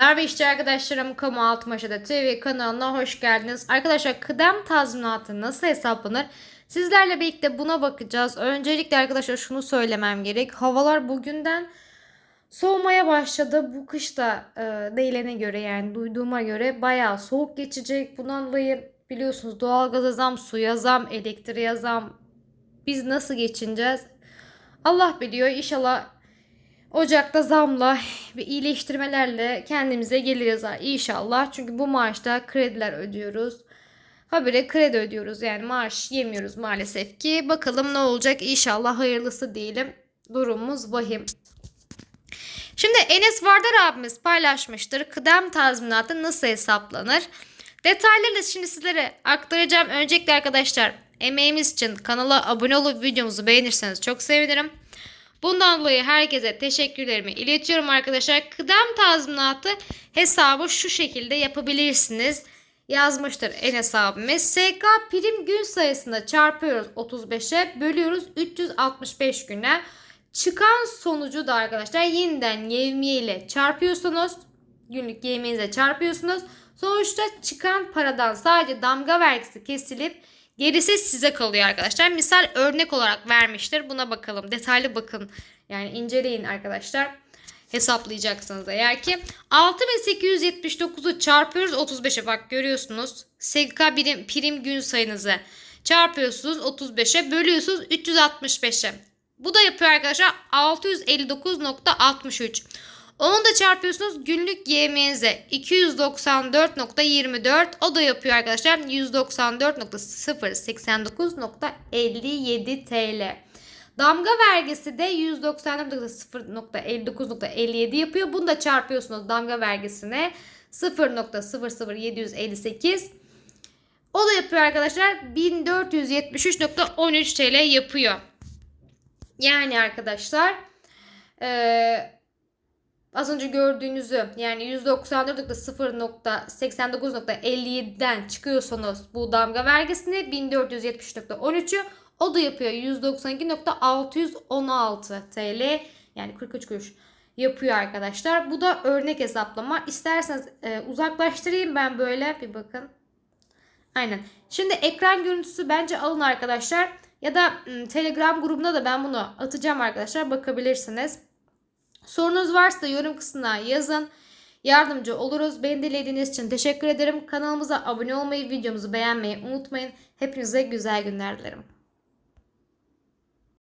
Merhaba işçi arkadaşlarım Kamu Altmaşa'da TV kanalına hoş geldiniz. Arkadaşlar kıdem tazminatı nasıl hesaplanır? Sizlerle birlikte buna bakacağız. Öncelikle arkadaşlar şunu söylemem gerek. Havalar bugünden soğumaya başladı. Bu kışta e, değilene göre yani duyduğuma göre bayağı soğuk geçecek. Bundan dolayı biliyorsunuz doğalgaza zam, suya zam, elektriğe zam. Biz nasıl geçineceğiz? Allah biliyor. İnşallah Ocak'ta zamla ve iyileştirmelerle kendimize geliriz inşallah. Çünkü bu maaşta krediler ödüyoruz. Habire kredi ödüyoruz yani maaş yemiyoruz maalesef ki. Bakalım ne olacak inşallah hayırlısı diyelim. Durumumuz vahim. Şimdi Enes Vardar abimiz paylaşmıştır. Kıdem tazminatı nasıl hesaplanır? Detaylarını şimdi sizlere aktaracağım. Öncelikle arkadaşlar emeğimiz için kanala abone olup videomuzu beğenirseniz çok sevinirim. Bundan dolayı herkese teşekkürlerimi iletiyorum arkadaşlar. Kıdem tazminatı hesabı şu şekilde yapabilirsiniz. Yazmıştır Enes abimiz. SK prim gün sayısında çarpıyoruz 35'e bölüyoruz 365 güne. Çıkan sonucu da arkadaşlar yeniden yevmiye ile çarpıyorsunuz. Günlük yevmiyenize çarpıyorsunuz. Sonuçta çıkan paradan sadece damga vergisi kesilip Gerisi size kalıyor arkadaşlar. Misal örnek olarak vermiştir. Buna bakalım. Detaylı bakın. Yani inceleyin arkadaşlar. Hesaplayacaksınız eğer ki. 6879'u çarpıyoruz 35'e. Bak görüyorsunuz. SGK birim, prim gün sayınızı çarpıyorsunuz 35'e. Bölüyorsunuz 365'e. Bu da yapıyor arkadaşlar 659.63. Onu da çarpıyorsunuz günlük yemeğinize 294.24 o da yapıyor arkadaşlar 194.089.57 TL. Damga vergisi de 194.0.59.57 yapıyor. Bunu da çarpıyorsunuz damga vergisine 0.00758 o da yapıyor arkadaşlar 1473.13 TL yapıyor. Yani arkadaşlar eee az önce gördüğünüzü yani 194.0.89.57'den çıkıyorsanız bu damga vergisini 1470.13'ü o da yapıyor 192.616 TL yani 43 kuruş yapıyor arkadaşlar. Bu da örnek hesaplama. İsterseniz e, uzaklaştırayım ben böyle bir bakın. Aynen. Şimdi ekran görüntüsü bence alın arkadaşlar. Ya da ım, Telegram grubuna da ben bunu atacağım arkadaşlar. Bakabilirsiniz. Sorunuz varsa yorum kısmına yazın. Yardımcı oluruz. Beni dinlediğiniz için teşekkür ederim. Kanalımıza abone olmayı, videomuzu beğenmeyi unutmayın. Hepinize güzel günler dilerim.